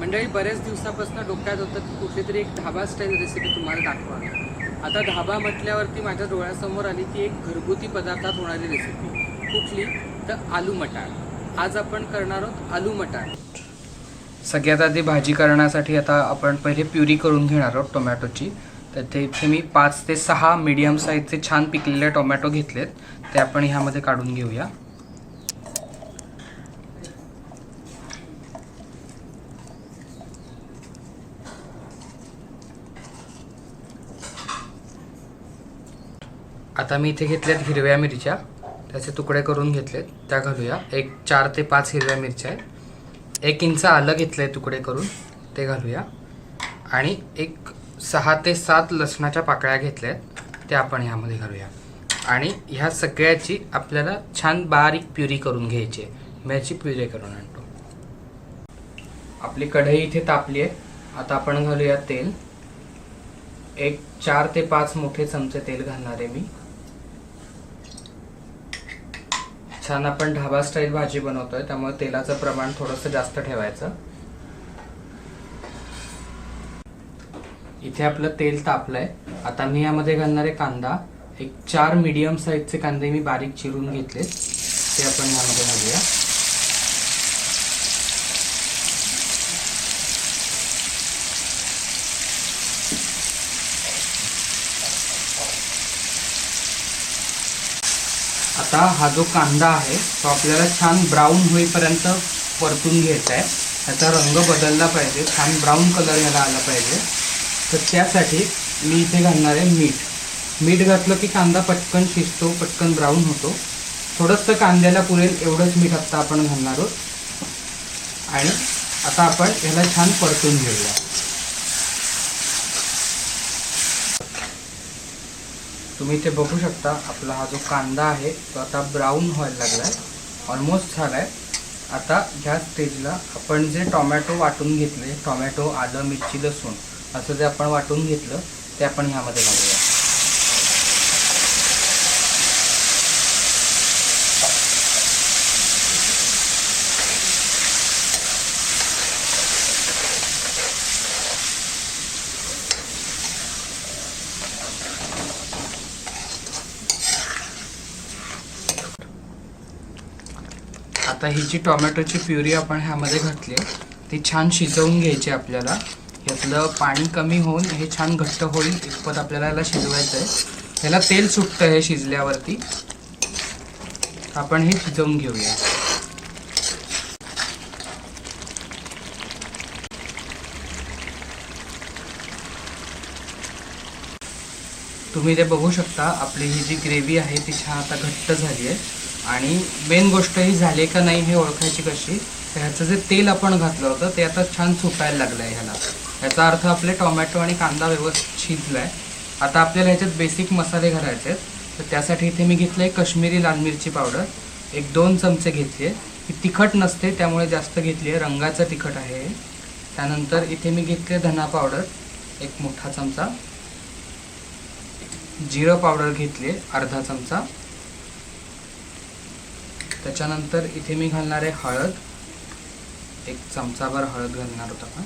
मंडळी बऱ्याच दिवसापासून डोक्यात होतं की कुठली तरी एक धाबा स्टाईल रेसिपी तुम्हाला दाखवा आता धाबा म्हटल्यावरती माझ्या डोळ्यासमोर आली ती एक घरगुती पदार्थात होणारी रेसिपी कुठली? तर आलू मटार. आज आपण करणार आहोत आलू मटार. सगळ्यात आधी भाजी करण्यासाठी आता आपण पहिले प्युरी करून घेणार आहोत टोमॅटोची. तर ते इथे मी पाच ते सहा मीडियम साईजचे छान पिकलेले टोमॅटो घेतलेत. ते आपण ह्यामध्ये काढून घेऊया. आता मी इथे घेतल्यात हिरव्या मिरच्या. त्याचे तुकडे करून घेतलेत. त्या घालूया. एक चार ते पाच हिरव्या मिरच्या आहेत. एक इंच आलं घेतलं आहे तुकडे करून. ते घालूया. आणि एक सहा ते सात लसणाच्या पाकळ्या घेतल्या आहेत त्या आपण ह्यामध्ये घालूया. आणि ह्या सगळ्याची आपल्याला छान बारीक प्युरी करून घ्यायची आहे. मी याची प्युरी करून आणतो. आपली कढई इथे तापली आहे. आता आपण घालूया तेल. एक चार ते पाच मोठे चमचे तेल घालणार आहे मी. छान आपण ढाबा स्टाईल भाजी बनवतोय त्यामुळे तेलाचं प्रमाण थोडंसं जास्त ठेवायचं. इथे आपलं तेल तापलंय. आता मी यामध्ये घालणारे कांदा. एक चार मीडियम साईजचे कांदे मी बारीक चिरून घेतले ते आपण यामध्ये घालूया. आता हा जो कांदा आहे तो आपल्याला छान ब्राऊन होईपर्यंत परतून घ्यायचा आहे. त्याचा रंग बदलला पाहिजे छान ब्राऊन कलर याला आला पाहिजे. तर त्यासाठी मी इथे घालणार आहे मीठ. मीठ घातलं की कांदा पटकन शिजतो पटकन ब्राऊन होतो. थोडंसं कांद्याला पुरेल एवढंच मीठ आत्ता आपण घालणार आहोत. आणि आता आपण ह्याला छान परतून घेऊया. तुम्ही इथे बघू शकता आपला हा जो कांदा आहे तो आता ब्राऊन व्हायला लागला आहे ऑलमोस्ट झाला आहे आता ह्या स्टेजला आपण जे टोमॅटो वाटून घेतले टोमॅटो आलं मिरची लसूण असं जे आपण वाटून घेतलं ते आपण ह्यामध्ये घालूया. आता ही जी टोमॅटोची प्युरी आपण ह्यामध्ये घातली आहे ती छान शिजवून घ्यायची आपल्याला. यातलं पाणी कमी होऊन हे छान घट्ट होईल इतपत आपल्याला याला शिजवायचं आहे. ह्याला तेल सुटतं हे शिजल्यावरती. आपण हे शिजवून घेऊया. तुम्ही ते बघू शकता आपली ही जी ग्रेव्ही आहे ती छान आता घट्ट झाली आहे. आणि मेन गोष्ट ही झाली का नाही हे ओळखायची कशी? तर ह्याचं जे तेल आपण घातलं होतं ते आता छान सुटायला लागलं आहे ह्याला. ह्याचा अर्थ आपले टोमॅटो आणि कांदा व्यवस्थित शिजला आहे आता आपल्याला ह्याच्यात बेसिक मसाले घालायचे आहेत. तर त्यासाठी इथे मी घेतलं आहे कश्मीरी लाल मिरची पावडर. एक दोन चमचे घेतली. आहे ही तिखट नसते त्यामुळे जास्त घेतली आहे रंगाचं तिखट आहे. हे. त्यानंतर इथे मी घेतले धना पावडर. एक मोठा चमचा. जिरं पावडर घेतली अर्धा चमचा. त्याच्यानंतर इथे मी घालणार आहे हळद. एक चमचाभर हळद घालणार होत आपण.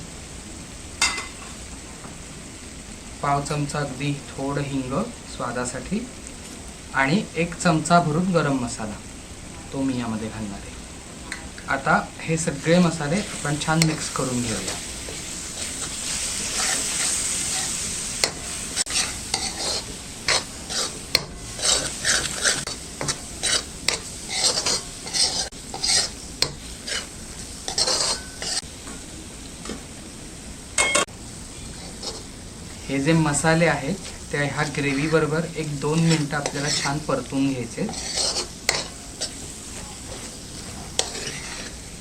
पाव चमचा अगदी थोडं हिंग स्वादासाठी. आणि एक चमचा भरून गरम मसाला. तो मी यामध्ये घालणार आहे. आता हे सगळे मसाले आपण छान मिक्स करून घेऊया. हे जे मसाले आहेत ते ह्या ग्रेव्ही बरोबर एक दोन मिनटं आपल्याला छान परतून घ्यायचे.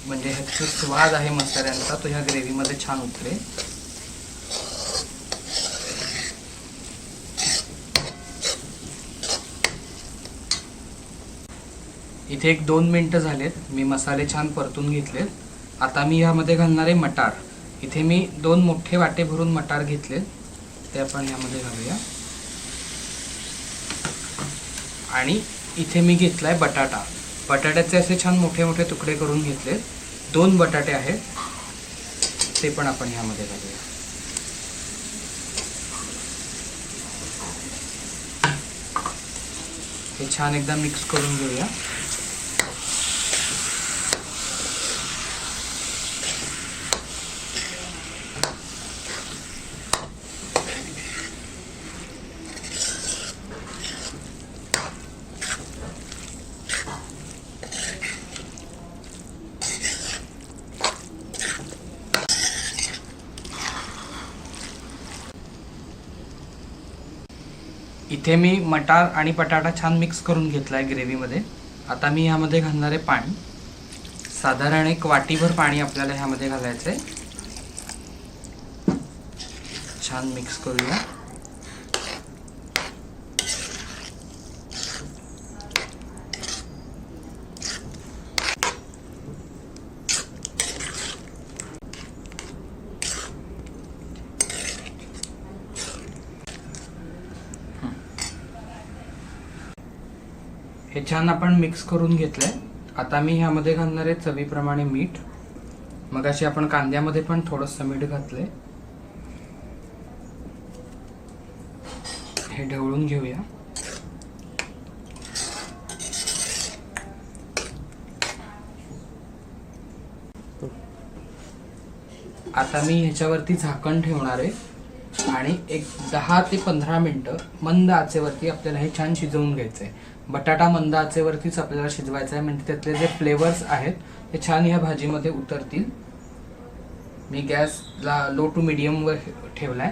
म्हणजे ह्याचा स्वाद आहे मसाल्यांचा तो ह्या ग्रेव्हीमध्ये छान उतरेल. इथे एक दोन मिनटं झालेत. मी मसाले छान परतून घेतलेत. आता मी ह्यामध्ये घालणार आहे मटार. इथे मी दोन मोठे वाटे भरून मटार घेतले ते आपण यामध्ये घालूया. आणि इथे मी घेतलाय बटाटा. बटाट्याचे असे छान मोठे मोठे तुकडे करून घेतले दोन बटाटे आहेत. ते पण आपण ह्यामध्ये घालूया. हे छान एकदा मिक्स करून घेऊया. इथे मी मटार आणि बटाटा छान मिक्स करून घेतला आहे ग्रेव्हीमध्ये. आता मी ह्यामध्ये घालणार आहे पाणी. साधारण एक वाटीभर पाणी आपल्याला ह्यामध्ये घालायचं आहे छान मिक्स करूया. हे छान आपण मिक्स करून घेतलंय. आता मी ह्यामध्ये घालणार आहे चवीप्रमाणे मीठ. मग अशी आपण कांद्यामध्ये पण थोडंसं मीठ घातलंय. हे ढवळून घेऊया. आता मी ह्याच्यावरती झाकण ठेवणार आहे. आणि एक दहा ते पंधरा मिनटं मंद आचेवरती आपल्याला हे छान शिजवून घ्यायचं आहे बटाटा मंद आचेवरतीच आपल्याला शिजवायचा आहे. म्हणजे त्यातले जे फ्लेवर्स आहेत ते छान ह्या भाजीमध्ये उतरतील. मी गॅसला लो टू मिडियमवर ठेवलाय.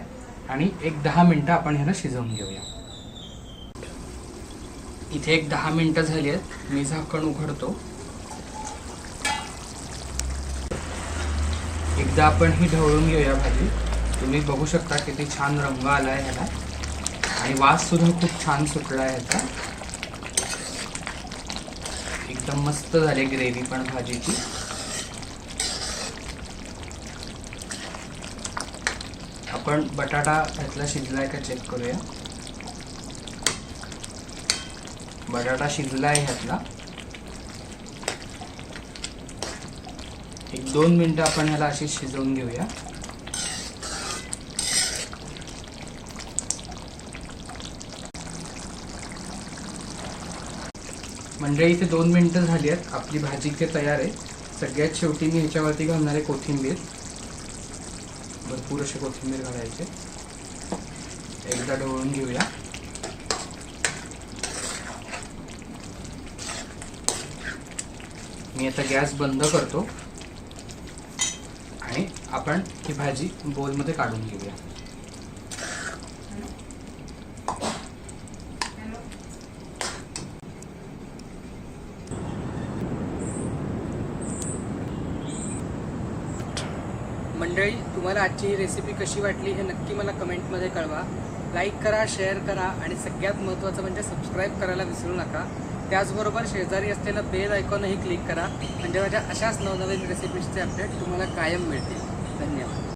आणि एक दहा मिनटं आपण ह्याला शिजवून घेऊया. इथे एक दहा मिनटं झाली आहेत. मी झाकण उघडतो. एकदा आपण ही ढवळून घेऊया भाजी. तुम्ही बघू शकता किती छान रंग आला आहे ह्याला. आणि वास सुद्धा खूप छान सुटला आहे ह्याचा. एकदम मस्त झाली ग्रेव्ही पण भाजीची. आपण बटाटा ह्यातला शिजलाय का चेक करूया. बटाटा शिजलाय ह्यातला. एक दोन मिनटं आपण ह्याला अशी शिजवून घेऊया. मंडळी इथे दोन मिनटं झाली आहेत. आपली भाजी इथे तयार आहे. सगळ्यात शेवटी मी ह्याच्यावरती घालणार आहे कोथिंबीर. भरपूर असे कोथिंबीर घालायचे. एकदा ढवळून घेऊया. मी आता गॅस बंद करतो. आणि आपण ही भाजी बोलमध्ये काढून घेऊया. मंडळी तुम्हाला आजची ही रेसिपी कशी वाटली हे नक्की मला कमेंटमध्ये कळवा. लाईक करा शेअर करा आणि सगळ्यात महत्त्वाचं म्हणजे सबस्क्राईब करायला विसरू नका. त्याचबरोबर शेजारी असलेलं बेल आयकॉनही क्लिक करा. म्हणजे माझ्या अशाच नवनवीन रेसिपीजचे अपडेट तुम्हाला कायम मिळतील.